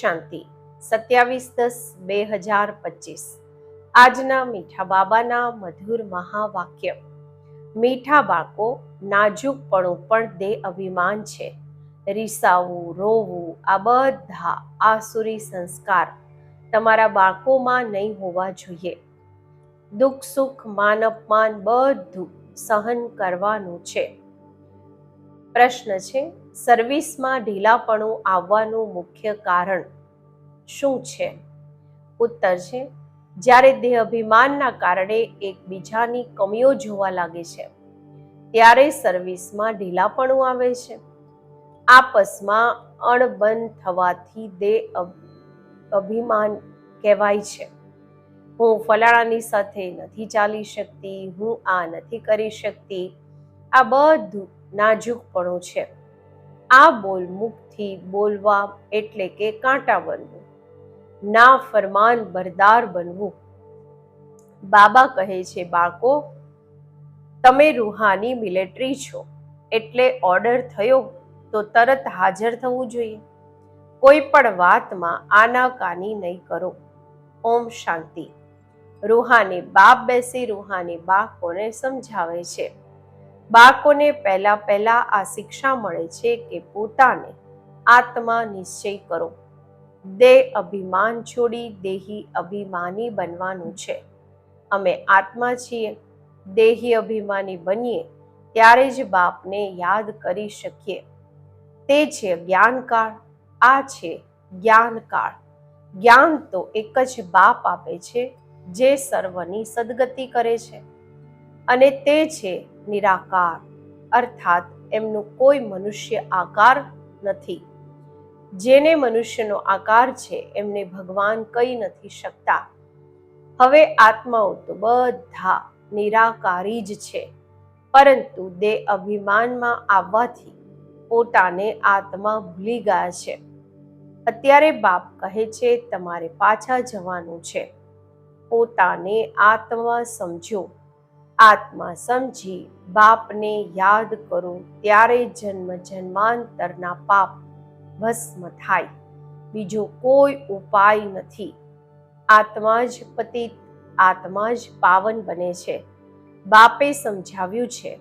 શાંતિ. સત્યાવીસ દસ બે હજાર પચીસ. આજના મીઠા બાબાના મધુર મહાવાક્ય. મીઠા બાળકો, નાજુકપણું પણ દે અભિમાન છે. રીસાવું, રોવું, આ બધા આસુરી સંસ્કાર તમારા બાળકોમાં નહીં હોવા જોઈએ. દુઃખ, સુખ, માન, અપમાન બધું સહન કરવાનું છે. પ્રશ્ન છે સર્વિસમાં ઢીલાપણું આવવાનું મુખ્ય કારણ શું છે? ઉત્તર છે, જ્યારે દેહ અભિમાનના કારણે એકબીજાની કમીઓ જોવા લાગે છે, ત્યારે સર્વિસમાં ઢીલાપણું આવે છે. આપસમાં અણબંધ થવાથી દેહ અભિમાન કહેવાય છે. હું ફલાણાની સાથે નથી ચાલી શકતી, હું આ નથી કરી શકતી, આ બધું નાજુકપણું છે. આ બોલ મુખથી બોલવા એટલે કે કાંટા બનવું. ના ફરમાન બરદાર બનવું. બાબા કહે છે, બાળકો, તમે રૂહાની મિલિટરી છો, એટલે ઓર્ડર થયો તો તરત હાજર થવું જોઈએ. કોઈ પણ વાતમાં આનાકાની નહીં કરો. ઓમ શાંતિ. રૂહાની બાપ બેસી, રૂહાની બાળકોને સમજાવે છે. બાળકોને પહેલા પહેલા આ શિક્ષા મળે છે કે પોતાને આત્મા નિશ્ચય કરો. દેહ અભિમાન છોડી દેહી અભિમાની બનવાનું છે. અમે આત્મા છીએ. દેહી અભિમાની બનીએ ત્યારે જ બાપને યાદ કરી શકીએ. તે છે જ્ઞાનકાળ. આ છે જ્ઞાનકાળ. જ્ઞાન તો એક જ બાપ આપે છે જે સર્વની સદગતિ કરે છે. અને તે છે નિરાકાર, અર્થાત એમનું કોઈ મનુષ્ય આકાર નથી. જેને મનુષ્યનો આકાર છે, એમને ભગવાન કહી નથી શકતા. હવે આત્માઓ તો બધા નિરાકારી જ છે, પરંતુ દેહ અભિમાનમાં આવવાથી પોતાને આત્મા ભૂલી ગયા છે. અત્યારે બાપ કહે છે, તમારે પાછા જવાનું છે. પોતાને આત્મા સમજો. આત્મા સમજી બાપને યાદ કરો ત્યારે જન્મ જન્માંતરના પાપ ભસ્મ થાય. બીજો કોઈ ઉપાય નથી. આત્મા જ પતિત, આત્મા જ પાવન બને છે. બાપે સમજાવ્યું છે,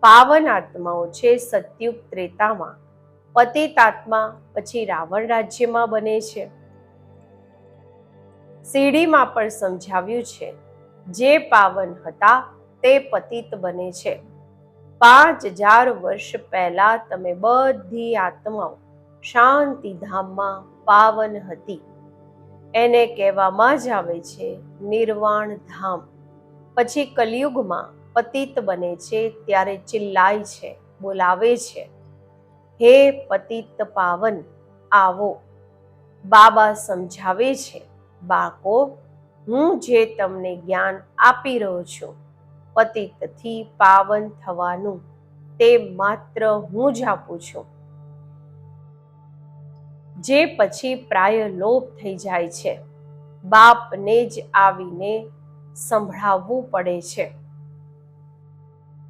પાવન આત્માઓ છે સત્યુગ ત્રેતામાં, પતિત આત્મા પછી રાવણ રાજ્યમાં બને છે. સીડીમાં પણ સમજાવ્યું છે, જે પાવન હતા તે પતિત બને છે. પાંચ હજાર વર્ષ પહેલા તમે બધી આત્માઓ શાંતિધામમાં પાવન હતી. એને કહેવામાં જ આવે છે નિર્વાણ ધામ. પછી કલયુગમાં પતિત બને છે ત્યારે ચિલ્લાય છે, બોલાવે છે. હે પતિત પાવન, આવો. બાબા સમજાવે છે બાકો હું જે તમને જ્ઞાન આપી રહ્યો છું પતિતથી પાવન થવાનું. તે માત્ર હું જ આપું છું. જે પછી પ્રાય લોપ થઈ જાય છે. બાપને જ આવીને સંભળાવવું પડે છે.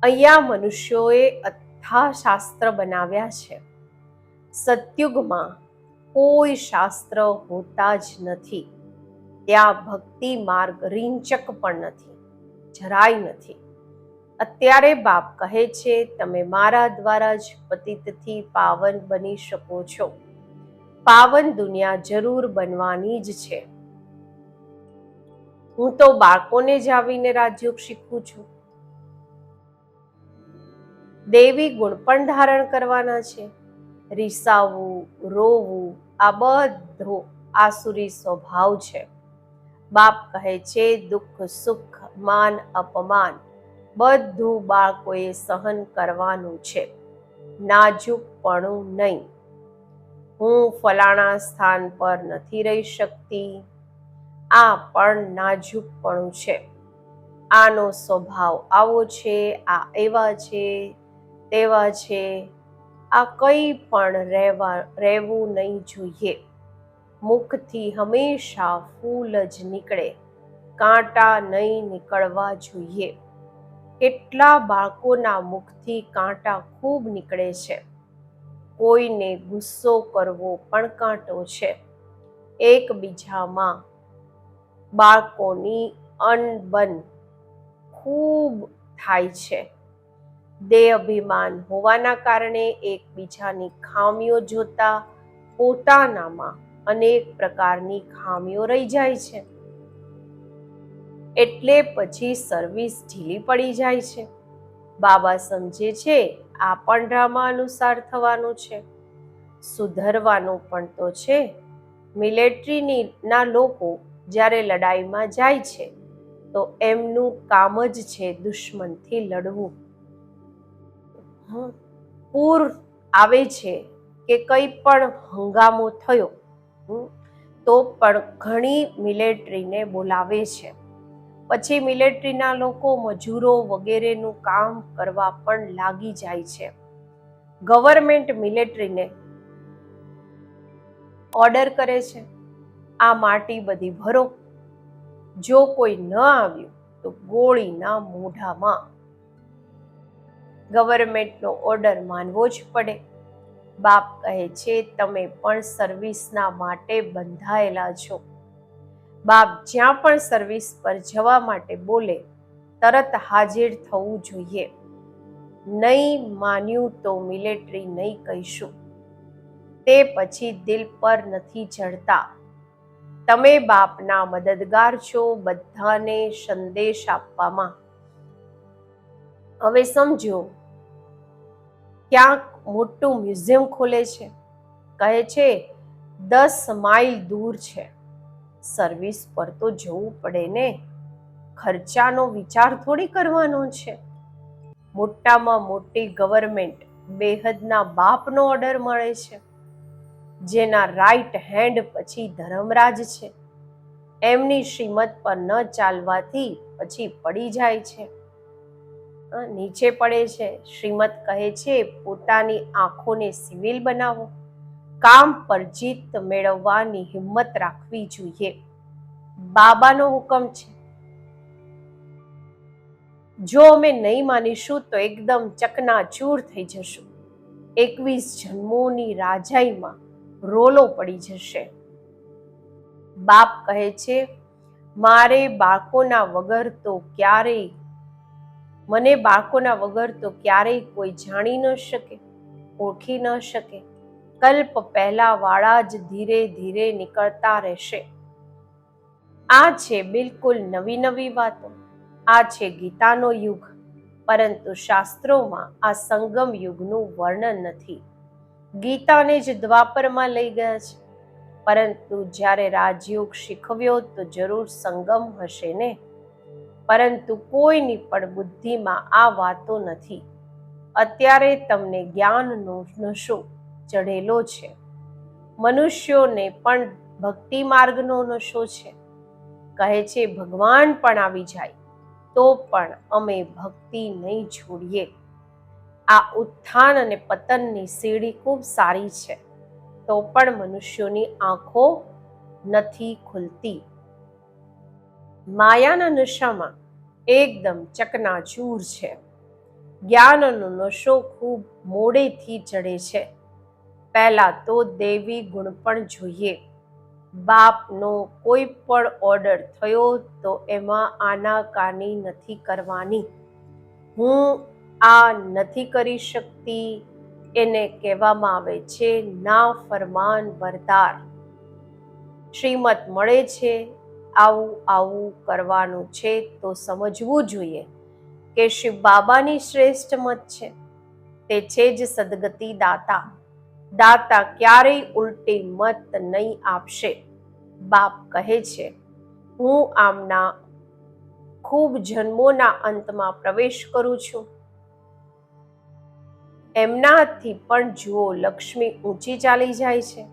અહીંયા મનુષ્યોએ અથા શાસ્ત્ર બનાવ્યા છે. સત્યુગમાં કોઈ શાસ્ત્ર હોતા જ નથી. ત્યાં ભક્તિ માર્ગ રીંચક પણ નથી. જરાય નથી. અત્યારે બાપ કહે છે, તમે મારા દ્વારા જ પતિતથી પાવન બની શકો છો. પાવન દુનિયા જરૂર બનવાની જ છે. હું તો બાળકોને જ આવીને રાજયોગ શીખું છું. દેવી ગુણ પણ ધારણ કરવાના છે. રીસાવું, રોવું, આ બધો આસુરી સ્વભાવ છે. બાપ કહે છે, દુઃખ, સુખ માન અપમાન. બધું બાળકોએ સહન કરવાનું છે. નાજુકપણું નહીં. હું ફલાણા સ્થાન પર નથી રહી શકતી. આ પણ નાજુકપણું છે. આનો સ્વભાવ આવો છે, આ એવા છે, તેવા છે. આ કંઈ પણ રહેવા, રહેવું નહીં જોઈએ. મુખથી હંમેશા ફૂલ જ નીકળે. કાંટા નહીં નીકળવા જોઈએ. કેટલા બાળકોના મુખથી કાંટા ખૂબ નીકળે છે. કોઈને ગુસ્સો કરવો પણ કાંટો છે. એકબીજામાં બાળકોની અનબન ખૂબ થાય છે. દેહ અભિમાન હોવાના કારણે એકબીજાની ખામીઓ જોતા પોતાનામાં અનેક પ્રકારની ખામીઓ રહી જાય છે. એટલે પછી સર્વિસ ઢીલી પડી જાય છે. બાબા સમજે છે, આ પણ ડ્રામા અનુસાર થવાનું છે. સુધરવાનું પણ તો છે. મિલિટરીની ના લોકો જ્યારે લડાઈમાં જાય છે, તો એમનું કામ જ છે દુશ્મનથી લડવું. પૂર આવે છે કે કંઈ પણ હંગામો થયો તો પણ ઘણી મિલિટરીને બોલાવે છે. પછી મિલિટરીના લોકો મજૂરો વગેરેનું કામ કરવા પણ લાગી જાય છે. ગવર્મેન્ટ મિલિટરીને ઓર્ડર કરે છે. આ માટી બધી ભરો. જો કોઈ ન આવ્યું તો ગોળીના મોઢામાં. ગવર્મેન્ટનો ઓર્ડર માનવો જ પડે. બાપ કહે છે, તમે પણ સર્વિસના માટે બંધાયેલા છો. બાપ જ્યાં પણ સર્વિસ પર જવા માટે બોલે, તરત હાજર થવું જોઈએ. નહીં માન્યું તો મિલિટરી નહીં કહીશું. તે પછી દિલ પર નથી ચડતા તમે બાપના મદદગાર છો બધાને સંદેશ આપવામાં. હવે સમજો, ક્યાંક મોટું મ્યુઝિયમ ખોલે છે. કહે છે, દસ માઇલ દૂર છે. સર્વિસ પર તો જવું પડે ને. ખર્ચાનો વિચાર થોડી કરવાનો છે. મોટામાં મોટી ગવર્મેન્ટ બેહદના બાપનો ઓર્ડર મળે છે. જેના રાઈટ હેન્ડ પછી ધર્મરાજ છે. એમની શ્રીમત પર ન ચાલવાથી પછી પડી જાય છે. નીચે પડે છે. શ્રીમત કહે છે, પોતાની આંખોને સિવિલ બનાવો. કામ પર જીત મેળવવાની હિંમત રાખવી જોઈએ. બાબાનો હુકમ છે. જો અમે નહીં માનીશું તો એકદમ ચકનાચૂર થઈ જશું. એકવીસ જન્મોની રાજાઈમાં રોલો પડી જશે. બાપ કહે છે, મારે બાળકોના વગર તો ક્યારેય, મને બાળકોના વગર તો ક્યારેય કોઈ જાણી ન શકે, ઓળખી ન શકે. કલ્પ પહેલાવાળા જ ધીરે ધીરે નીકળતા રહેશે. આ છે બિલકુલ નવી નવી વાતો. આ છે ગીતાનો યુગ. પરંતુ શાસ્ત્રોમાં આ સંગમ યુગનું વર્ણન નથી. ગીતાને જ દ્વાપરમાં લઈ ગયા છે. પરંતુ જ્યારે રાજયોગ શીખવ્યો તો જરૂર સંગમ હશે ને? પરંતુ કોઈની પણ બુદ્ધિમાં આ વાતો નથી. અત્યારે તમને જ્ઞાનનો નશો ચઢેલો છે. મનુષ્યોને પણ ભક્તિ માર્ગનો નશો છે. કહે છે, ભગવાન પણ આવી જાય, તો પણ અમે ભક્તિ નહીં છોડીએ. આ ઉત્થાન અને પતનની સીડી ખૂબ સારી છે, તો પણ મનુષ્યોની આંખો નથી ખુલતી. માયાના નશામાં એકદમ ચકનાચૂર છે. જ્ઞાનનો નશો ખૂબ મોડેથી ચડે છે. પહેલા તો દેવી ગુણ પણ જોઈએ. બાપનો કોઈ પણ ઓર્ડર થયો તો એમાં આનાકાની નથી કરવાની. હું આ નથી કરી શકતી, એને કહેવામાં આવે છે, ના ફરમાન બરદાર શ્રીમત મળે છે, આવું આવું કરવાનું છે તો સમજવું જોઈએ કે શિવ બાબાની શ્રેષ્ઠ મત છે. તે છે જ સદગતિ દાતા દાતા ક્યારેય ઉલટી મત નહીં આપશે. બાપ કહે છે, હું આમના ખૂબ જન્મોના અંતમાં પ્રવેશ કરું છું. એમના હાથથી પણ જુઓ લક્ષ્મી ઊંચી ચાલી જાય છે.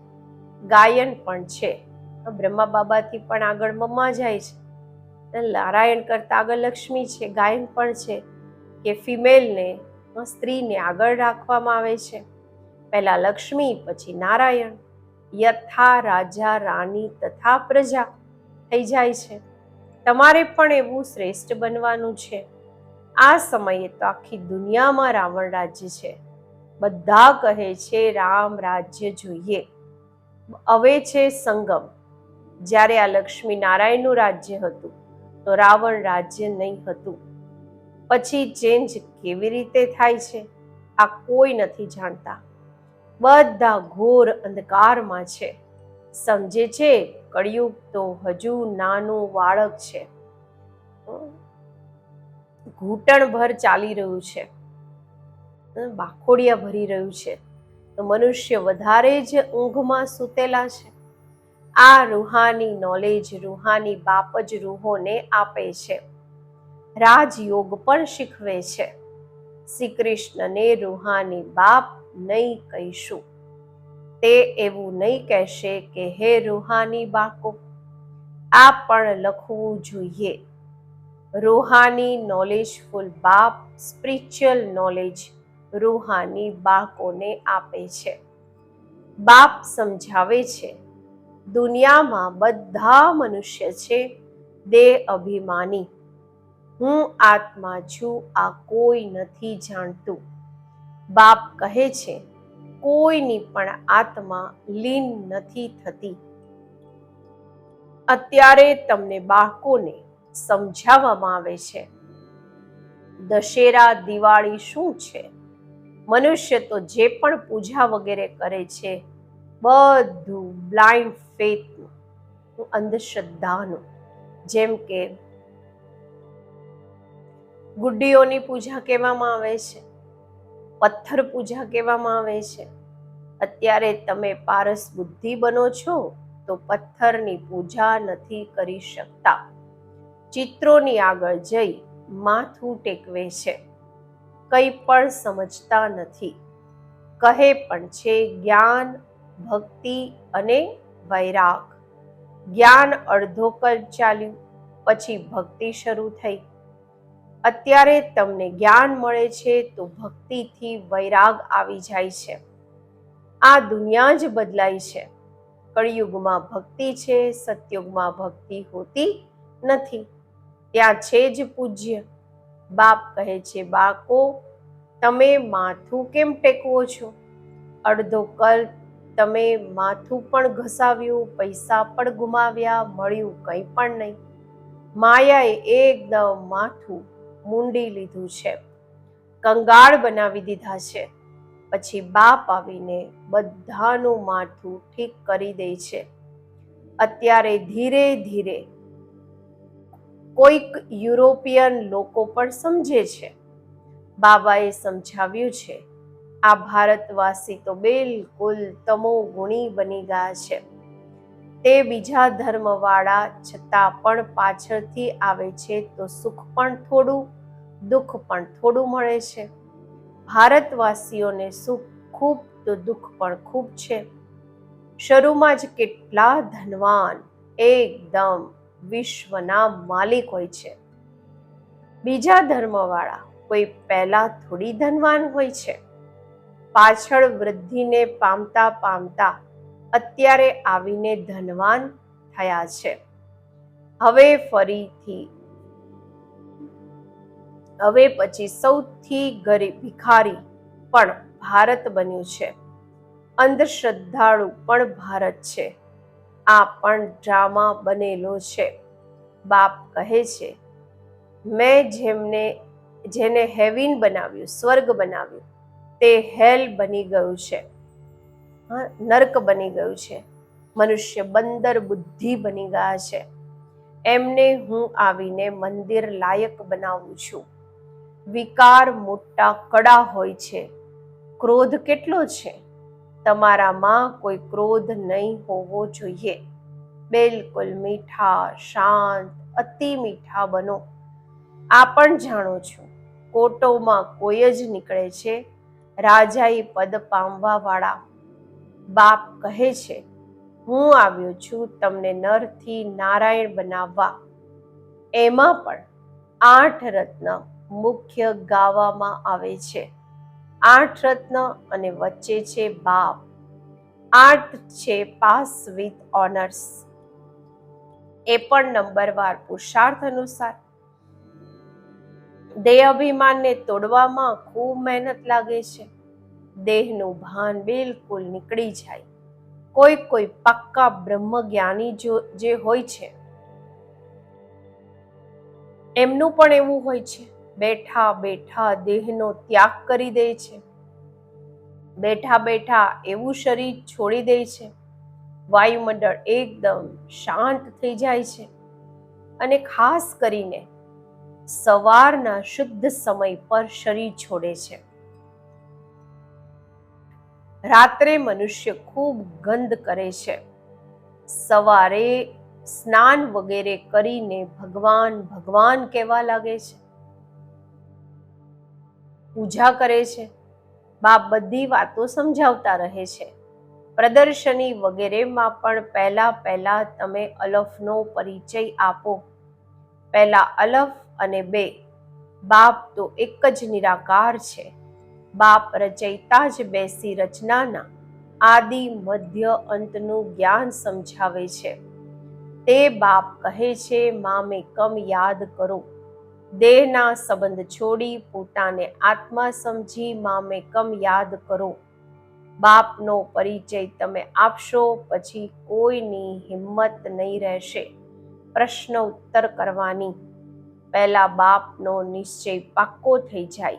ગાયન પણ છે. બ્રહ્મા બાબાથી પણ આગળ મમ્મા જાય છે. નારાયણ કરતા આગળ લક્ષ્મી છે. ગાયન પણ છે કે ફિમેલને, સ્ત્રીને આગળ રાખવામાં આવે છે. પહેલા લક્ષ્મી, પછી નારાયણ. યથા રાજા, રાણી તથા પ્રજા થઈ જાય છે. તમારે પણ એવું શ્રેષ્ઠ બનવાનું છે. આ સમયે તો આખી દુનિયામાં રાવણ રાજ્ય છે. બધા કહે છે, રામ રાજ્ય જોઈએ. હવે છે સંગમ. જ્યારે આ લક્ષ્મી નારાયણનું રાજ્ય હતું, તો રાવણ રાજ્ય નહીં હતું. પછી ચેન્જ કેવી રીતે થાય છે, આ કોઈ નથી જાણતા. બધા ઘોર અંધકારમાં છે. સમજે છે, કળિયુગ તો હજુ નાનું બાળક છે. ઘૂંટણભર ચાલી રહ્યું છે. બાખોડિયા ભરી રહ્યું છે. તો મનુષ્ય વધારે જ ઊંઘમાં સૂતેલા છે. આ રૂહાની નોલેજ રૂહાની બાપ જ રૂહોને આપે છે. રાજયોગ પણ શીખવે છે. શ્રી કૃષ્ણને રૂહાની બાપ નહીં કહીશું. તે એવું નહીં કહેશે કે, હે રૂહાની બાકો, આ પણ લખવું જોઈએ. રૂહાની નોલેજફુલ બાપ સ્પિરિચ્યુઅલ નોલેજ રૂહાની બાકોને આપે છે. બાપ સમજાવે છે, દુનિયામાં બધા મનુષ્ય છે દેહ અભિમાની. હું આત્મા છું, આ કોઈ નથી જાણતું. બાપ કહે છે, કોઈની પણ આત્મા લીન નથી થતી. અત્યારે તમને બાળકોને સમજાવવામાં આવે છે, દશેરા દિવાળી શું છે? મનુષ્ય તો જે પણ પૂજા વગેરે કરે છે, બધું બ્લાઇન્ડ ફેથનું અંધશ્રદ્ધાનું. જેમ કે ગુડ્ડીઓની પૂજા કહેવામાં આવે છે પથ્થર પૂજા કહેવામાં આવે છે. અત્યારે તમે પારસ બુદ્ધિ બનો છો, તો પથ્થરની પૂજા નથી કરી શકતા. ચિત્રોની આગળ જઈ માથું ટેકવે છે. કંઈ પણ સમજતા નથી. કહે પણ છે, જ્ઞાન, ભક્તિ અને વૈરાગ. જ્ઞાન અડધો કલ ચાલ્યું, પછી ભક્તિ શરૂ થઈ. અત્યારે તમને જ્ઞાન મળે છે તો ભક્તિથી વૈરાગ આવી જાય છે. આ દુનિયા જ બદલાય છે. કળિયુગમાં ભક્તિ છે, સતયુગમાં ભક્તિ હોતી નથી. ત્યાં છે જ પૂજ્ય. બાપ કહે છે બાકો તમે માથું કેમ ટેકવો છો? અડધો કલ્પ તમે માથું પણ ઘસાવ્યું, પૈસા પણ ગુમાવ્યા, મળ્યું કંઈ પણ નહીં. માયાએ એકદમ માથું મૂંડી લીધું છે. કંગાળ બનાવી દીધા છે. પછી બાપ આવીને બધાનું માથું ઠીક કરી દે છે. અત્યારે ધીરે ધીરે કોઈક યુરોપિયન લોકો પણ સમજે છે. બાબાએ સમજાવ્યું છે, આ ભારતવાસી તો બિલકુલ તમો ગુણી બની ગયા છે. તે બીજા ધર્મવાળા છતાં પણ પાછળથી આવે છે તો સુખ પણ થોડું, દુઃખ પણ થોડું મળે છે. ભારતવાસીઓને સુખ ખૂબ તો દુઃખ પણ ખૂબ છે. શરૂમાં જ કેટલા ધનવાન એકદમ વિશ્વના માલિક હોય છે. બીજા ધર્મવાળા કોઈ પહેલા થોડી ધનવાન હોય છે. પાછળ વૃદ્ધિને પામતા પામતા અત્યારે આવીને ધનવાન થયા છે. હવે ફરીથી, હવે પછી સૌથી ગરીબ ભિખારી પણ ભારત બન્યું છે. અંધશ્રદ્ધાળુ પણ ભારત છે. આ પણ ડ્રામા બનેલો છે. બાપ કહે છે, મેં જેમને, જેને હેવિન બનાવ્યું, સ્વર્ગ બનાવ્યું, તે હેલ બની ગયું છે. નર્ક બની ગયું છે. મનુષ્ય બંદર બુદ્ધિ બની ગયા છે. એમને હું આવીને મંદિર લાયક બનાવું છું. વિકાર મોટા કડા હોય છે. ક્રોધ કેટલો છે? તમારામાં કોઈ ક્રોધ નહીં હોવો જોઈએ. બિલકુલ મીઠા, શાંત, અતિ મીઠા બનો. આ પણ જાણો છું. કોટોમાં કોઈ જ નીકળે છે. રાજાઈ પદ પામવા વાળા બાપ કહે છે, હું આવ્યો છું તમને નરથી નારાયણ બનાવવા. એમાં પણ આઠ રત્ન મુખ્ય ગાવામાં આવે છે. આઠ રત્ન અને વચ્ચે છે બાપ. આઠ છે પાસ વિથ ઓનર્સ. એ પણ નંબરવાર પુરુષાર્થ અનુસાર. દેહ અભિમાનને તોડવામાં ખૂબ મહેનત લાગે છે. દેહનું ભાન બિલકુલ નીકળી જાય. કોઈ કોઈ પાક્કા બ્રહ્મજ્ઞાની જો, જે હોય છે. એમનું પણ એવું હોય છે. બેઠા બેઠા દેહનો ત્યાગ કરી દે છે. બેઠા બેઠા એવું શરીર છોડી દે છે. વાયુમંડળ એકદમ શાંત થઈ જાય છે. અને ખાસ કરીને સવારના શુદ્ધ સમય પર શરીર છોડે છે. રાત્રે મનુષ્ય ખૂબ ગંધ કરે છે. સવારે સ્નાન વગેરે કરીને ભગવાન ભગવાન કહેવા લાગે છે. પૂજા કરે છે. બાપ બધી વાતો સમજાવતા રહે છે. પ્રદર્શની વગેરેમાં પણ પહેલા પહેલા તમે અલફનો પરિચય આપો. પહેલા અલફ અને બે. બાપ તો એક જ નિરાકાર છે. બાપ રચયિતા જ બેસી રચનાના આદિ મધ્ય અંતનું જ્ઞાન સમજાવે છે. તે બાપ કહે છે, મામે કમ યાદ કરો. દેહના સંબંધ છોડી પોતાને આત્મા સમજી મામે કમ યાદ કરો. બાપનો પરિચય તમે આપશો, પછી કોઈની હિંમત નહીં રહેશે. પ્રશ્ન ઉત્તર કરવાની. પહેલા બાપનો નિશ્ચય પાક્કો થઈ જાય.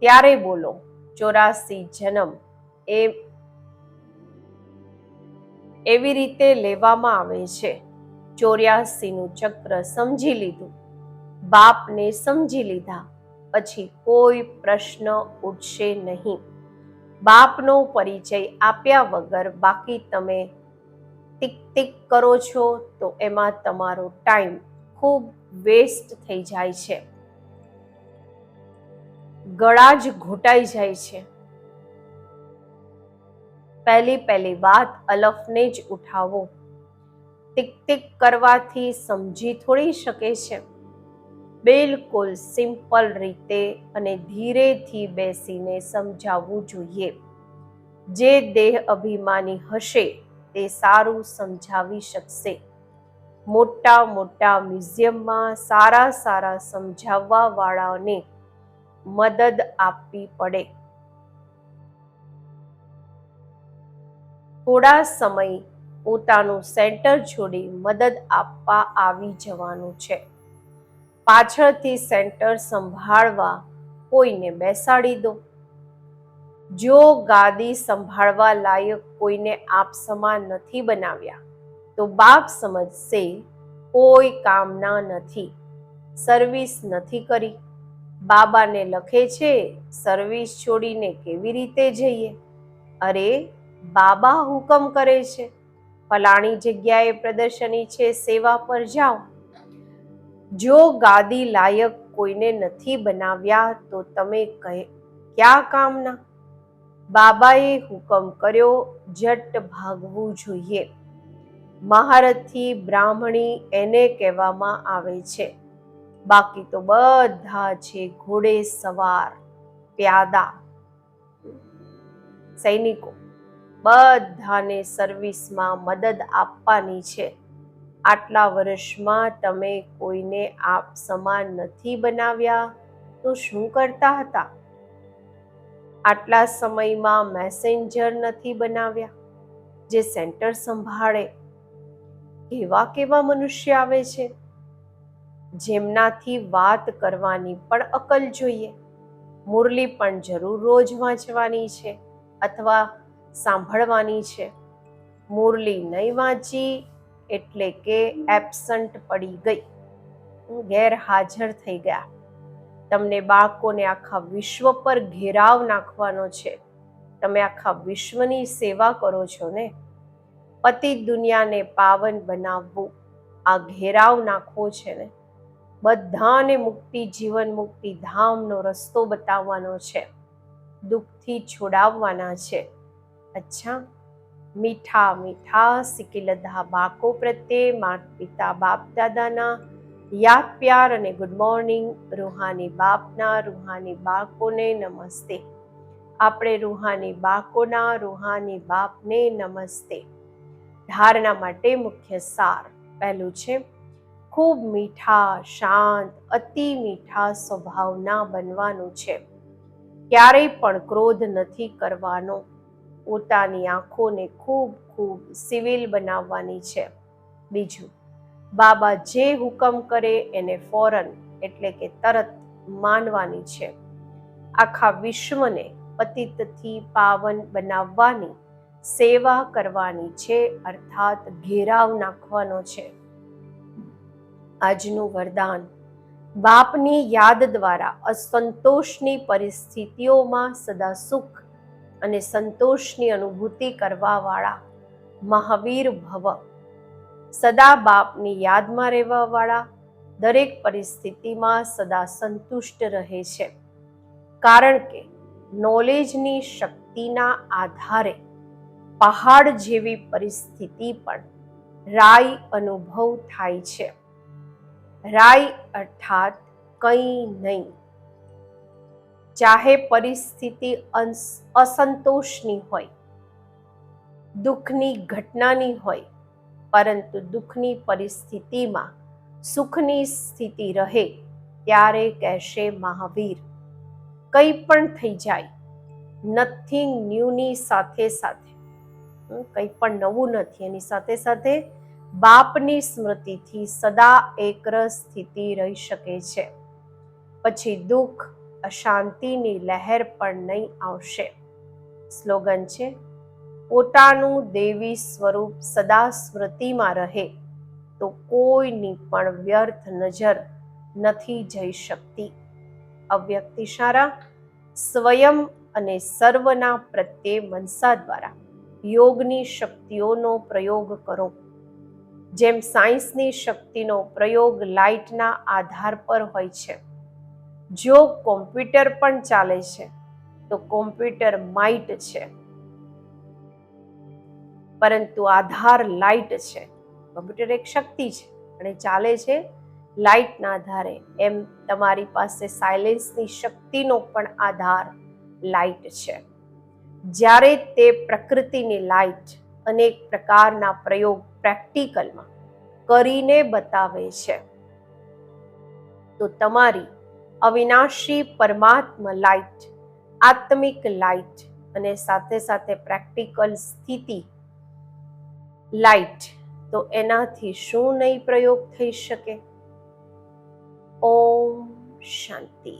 ત્યારે બોલો, ચોરાસી જન્મ એ એવી રીતે લેવામાં આવે છે. ચોર્યાસીનું ચક્ર સમજી લીધું. બાપને સમજી લીધા. પછી કોઈ પ્રશ્ન ઉઠશે નહીં. બાપનો પરિચય આપ્યા વગર બાકી તમે ટીક ટીક કરો છો તો એમાં તમારો ટાઈમ ખૂબ વેસ્ટ થઈ જાય છે. ગળા જ ઘૂંટાઈ જાય છે. પહેલી પહેલી વાત અલફને જ ઉઠાવો. ટીક ટીક કરવાથી સમજી થોડી શકે છે. બિલકુલ સિમ્પલ રીતે અને ધીરેથી બેસીને સમજાવવું જોઈએ. જે દેહ અભિમાની હશે તે સારું સમજાવી શકશે. મોટા મોટા મ્યુઝિયમમાં સારા સારા સમજાવવા વાળાને મદદ આપવી પડે. થોડા સમય પોતાનું સેન્ટર છોડી મદદ આપવા આવી જવાનું છે. પાછળથી સેન્ટર સંભાળવા કોઈને બેસાડી દો. જો ગાદી સંભાળવા લાયક કોઈને આપ સમાન નથી બનાવ્યા, તો બાપ સમજશે કોઈ કામના નથી, સર્વિસ નથી કરી. બાબાને લખે છે, સર્વિસ છોડીને કેવી રીતે જઈએ? અરે, બાબા હુકમ કરે છે. ફલાણી જગ્યાએ પ્રદર્શની છે, સેવા પર જાઓ. જો ગાદી લાયક કોઈને નથી બનાવ્યા, તો તમે ક્યાં કામના બાબાએ હુકમ કર્યો, જટ ભાગવું જોઈએ. મહારથી બ્રાહ્મણી એને કહેવામાં આવે છે બાકી તો બધા છે ઘોડે સવાર પ્યાદા. સૈનિકો, બધાને સર્વિસમાં મદદ આપવાની છે. આટલા વર્ષમાં તમે કોઈને આપ સમાન નથી બનાવ્યા તો શું કરતા હતા? આટલા સમયમાં મેસેન્જર નથી બનાવ્યા જે સેન્ટર સંભાળે. કેવા કેવા મનુષ્ય આવે છે? જેમનાથી વાત કરવાની પણ અકલ જોઈએ. મુરલી પણ જરૂર રોજ વાંચવાની છે અથવા સાંભળવાની છે. મુરલી નહીં વાંચી એટલે કે એબસન્ટ પડી ગઈ. ગેરહાજર થઈ ગયા. તમને બાળકોને આખા વિશ્વ પર ઘેરાવ નાખવાનો છે. તમે આખા વિશ્વની સેવા કરો છો ને? પતિ દુનિયાને પાવન બનાવવું આ ઘેરાવ નાખવો છે ને? બધાને મુક્તિ, જીવન મુક્તિ ધામનો રસ્તો બતાવવાનો છે. દુઃખથી છોડાવવાના છે. અચ્છા, મીઠા મીઠા સિકિલધા બાકો પ્રત્યે, માત પિતા બાપ દાદાના. યાદ પ્યાર અને ગુડ મોર્નિંગ, રૂહાની બાપના, રૂહાની બાળકોને નમસ્તે. આપણે રૂહાની બાળકોના રૂહાની બાપને નમસ્તે. ધારણા માટે મુખ્ય સાર પહેલું છે ખૂબ મીઠા, શાંત, અતિ મીઠા સ્વભાવના બનવાનું છે. ક્યારેય પણ ક્રોધ નથી કરવાનો. પોતાની આંખોને ખૂબ ખૂબ સિવિલ બનાવવાની છે. બીજું, બાબા જે હુકમ કરે એને ફોરન, એટલે કે તરત માનવાની છે. આખા વિશ્વને પતિતથી પાવન બનાવવાની સેવા કરવાની છે, અર્થાત ઘેરાવ નાખવાનો છે. આજનું વરદાન. બાપની યાદ દ્વારા અસંતોષની પરિસ્થિતિઓમાં સદા સુખ અને સંતોષની અનુભૂતિ કરવાવાળા મહાવીર ભવ. સદા બાપની યાદમાં રહેવાવાળા દરેક પરિસ્થિતિમાં સદા સંતુષ્ટ રહે છે. કારણ કે નોલેજની શક્તિના આધારે પહાડ જેવી પરિસ્થિતિ પણ રાય અનુભવ થાય છે. રાય અર્થાત કંઈ નહીં. ચાહે પરિસ્થિતિ અસંતોષની હોય, દુઃખની ઘટનાની હોય, પરંતુ દુઃખની પરિસ્થિતિમાં સુખની સ્થિતિ રહે ત્યારે કહેશે મહાવીર. કંઈ પણ થઈ જાય નથિંગ ન્યૂની સાથે સાથે કંઈ પણ નવું નથી, એની સાથે સાથે બાપની સ્મૃતિથી સદા એકરસ સ્થિતિ રહી શકે છે. પછી દુઃખ, અશાંતિની લહેર પણ નહીં આવશે. સ્લોગન છે, પોતાનું દેવી સ્વરૂપ સદા સ્મૃતિમાં રહે, તો કોઈની પણ વ્યર્થ નજર નથી જઈ શકતી. અવ્યક્તિ સારા સ્વયં અને સર્વના પ્રત્યે મનસા દ્વારા યોગની શક્તિઓનો પ્રયોગ કરો. જેમ સાયન્સની શક્તિનો પ્રયોગ લાઇટના આધાર પર હોય છે. જો કોમ્પ્યુટર પણ ચાલે છે, તો કોમ્પ્યુટર માઇટ છે. પરંતુ આધાર લાઇટ છે. કોમ્પ્યુટર એક શક્તિ છે અને ચાલે છે લાઇટના આધારે. એમ તમારી પાસે સાયલેન્સની શક્તિનો પણ આધાર લાઇટ છે. જ્યારે તે પ્રકૃતિની લાઇટ અનેક પ્રકારના પ્રયોગ પ્રેક્ટિકલમાં કરીને બતાવે છે. તો તમારી અવિનાશી પરમાત્મા લાઇટ, આત્મિક લાઇટ અને સાથે સાથે પ્રેક્ટિકલ સ્થિતિ લાઇટ, તો એનાથી શું નહીં પ્રયોગ થઈ શકે? ઓમ શાંતિ.